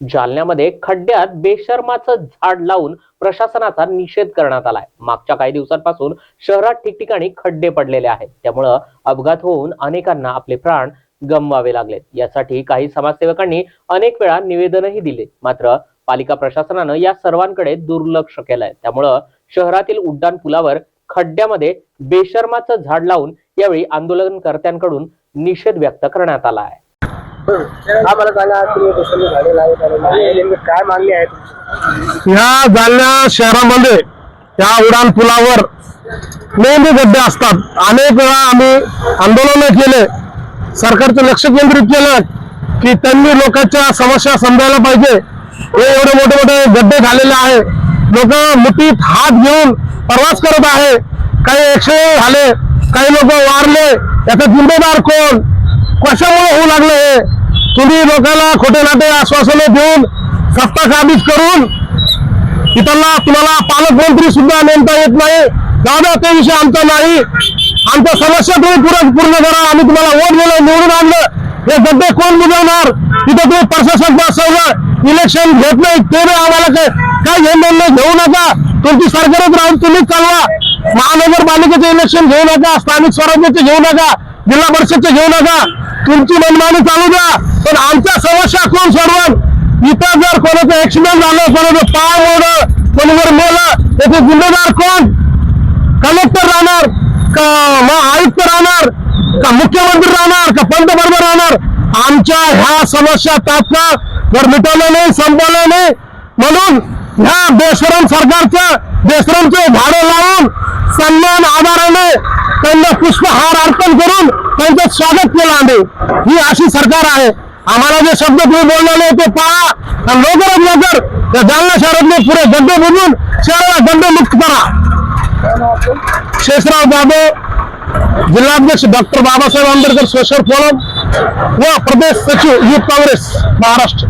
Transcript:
जालन्यामध्ये खड्ड्यात बेशर्माचं झाड लावून प्रशासनाचा निषेध करण्यात आलाय. मागच्या काही दिवसांपासून शहरात ठिकठिकाणी खड्डे पडलेले आहेत. त्यामुळं अपघात होऊन अनेकांना आपले प्राण गमवावे लागलेत. यासाठी काही समाजसेवकांनी अनेक वेळा निवेदनही दिले. मात्र पालिका प्रशासनानं या सर्वांकडे दुर्लक्ष केलंय. त्यामुळं शहरातील उड्डाण पुलावर खड्ड्यामध्ये बेशर्माचं झाड लावून यावेळी आंदोलनकर्त्यांकडून निषेध व्यक्त करण्यात आला आहे. हा मला सांगा तुम्ही आहे. काय मागणी आहे? ह्या जालन्या शहरामध्ये या उडान पुलावर नेहमी गड्डे असतात. अनेक वेळा आम्ही आंदोलन केले. सरकारचं लक्ष केंद्रित केलं की त्यांनी लोकांच्या समस्या समजायला पाहिजे. हे एवढे मोठे मोठे गड्डे झालेले आहे. लोक मुठीत हात घेऊन प्रवास करत आहे. काही ऍक्सिडेंट झाले काही लोक वारले. याचा जिम्मेदार कोण? कशामुळे होऊ लागले हे? तुम्ही लोकांना खोटे नाटे आश्वासने देऊन सत्ता काबीज करून इथला तुम्हाला पालकमंत्री सुद्धा नेमता येत नाही. दादा ते विषय आमचा नाही. आमच्या समस्या तुम्ही पूर्ण पूर्ण करा. आम्ही तुम्हाला वोट दिलं निवडून आणलं. हे गड्डे कोण बुजवणार? तिथं तुम्ही प्रशासन बसवलं. इलेक्शन घेत नाही. ते आम्हाला काय काय घेऊन निर्णय घेऊ नका. तुमची सरकारच राहून तुम्हीच चालवा. महानगरपालिकेचे इलेक्शन घेऊ नका. स्थानिक स्वराज्याचे घेऊ नका. जिल्हा परिषदचे घेऊ नका. तुमची मनमानी चालू द्या. पण आमच्या समस्या कोण सोडवल? इथं जर कोणाचं ऍक्सिडेंट झालं कोणाचं पाय मोडलं कोणीवर मेलं त्याचे जिल्हेदार कोण? कलेक्टर राहणार का आयुक्त राहणार का मुख्यमंत्री राहणार का पंतप्रधान राहणार? आमच्या ह्या समस्या तात्काळ जर मिटवल्या नाही संपवल्या नाही म्हणून ह्या बेशरम सरकारचं बेशरमचे झाडं लावून सन्मान आधाराने त्यांना पुष्पहार अर्पण करून त्यांचं स्वागत केलं आम्ही. ही अशी सरकार आहे. आम्हाला जे शब्द तुम्ही बोललेले ते पाळा आणि लवकरात लवकर त्या जालना शहरातले पुरे गड्डे बुजून शहराला गड्डे मुक्त करा. शेषराव जाधव जिल्हाध्यक्ष doctor Babasaheb Ambedkar social forum व प्रदेश सचिव युथ काँग्रेस महाराष्ट्र.